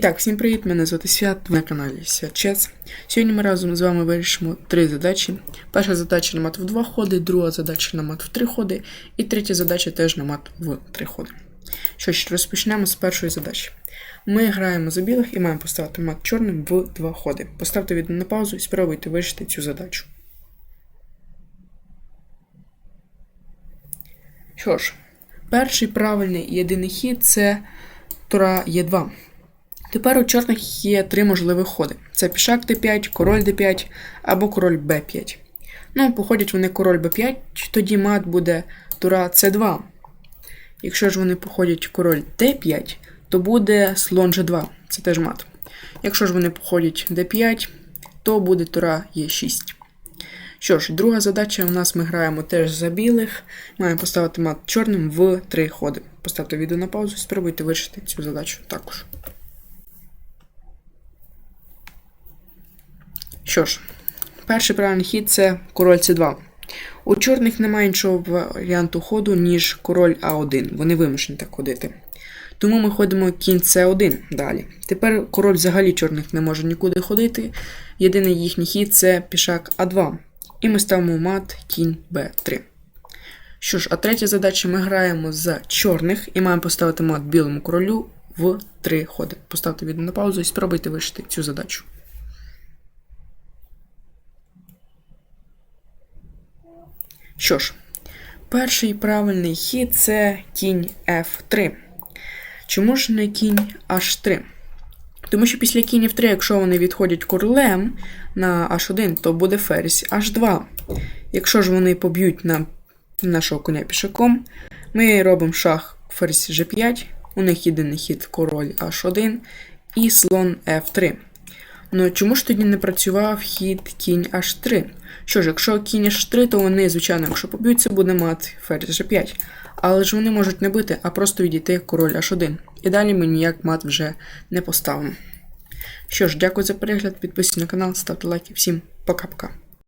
так, всім привіт, мене звати Свят на каналі Свят Чес. Сьогодні ми разом з вами вирішимо три задачі. Перша задача на мат в два ходи, друга задача на мат в три ходи, і третя задача теж на мат в три ходи. Що ж, розпочнемо з першої задачі. Ми граємо за білих і маємо поставити мат чорним в два ходи. Поставте відео на паузу і спробуйте вирішити цю задачу. Що ж, перший правильний єдиний хід це тура Е2. Тепер у чорних є три можливі ходи: це пішак d5, король d5 або король b5. Ну, походять вони король b5, тоді мат буде тура c2. Якщо ж вони походять король d5, то буде слон g2, це теж мат. Якщо ж вони походять d5, то буде тура e6. Що ж, друга задача у нас ми граємо теж за білих. Маємо поставити мат чорним в три ходи. Поставте відео на паузу і спробуйте вирішити цю задачу також. Що ж, перший правильний хід це король c2. У чорних немає іншого варіанту ходу, ніж король А1. Вони вимушені так ходити. Тому ми ходимо кінь С1 далі. Тепер король взагалі чорних не може нікуди ходити. Єдиний їхній хід це пішак А2. І ми ставимо мат кінь Б3. Що ж, а третя задача ми граємо за чорних і маємо поставити мат білому королю в три ходи. Поставте відео на паузу і спробуйте вирішити цю задачу. Що ж, перший правильний хід це кінь F3. Чому ж не кінь H3? Тому що після кінь F3, якщо вони відходять королем на H1, то буде ферзь H2. Якщо ж вони поб'ють на нашого коня пішаком, ми робимо шах ферзь G5, у них єдиний хід король H1 і слон F3. Ну чому ж тоді не працював хід кінь H3? Що ж, якщо кінь H3, то вони, звичайно, якщо поб'ються, буде мат ферзь G5. Але ж вони можуть не бити, а просто відійти король H1. І далі ми ніяк мат вже не поставимо. Що ж, дякую за перегляд, підписуйтесь на канал, ставте лайки. Всім пока-пока.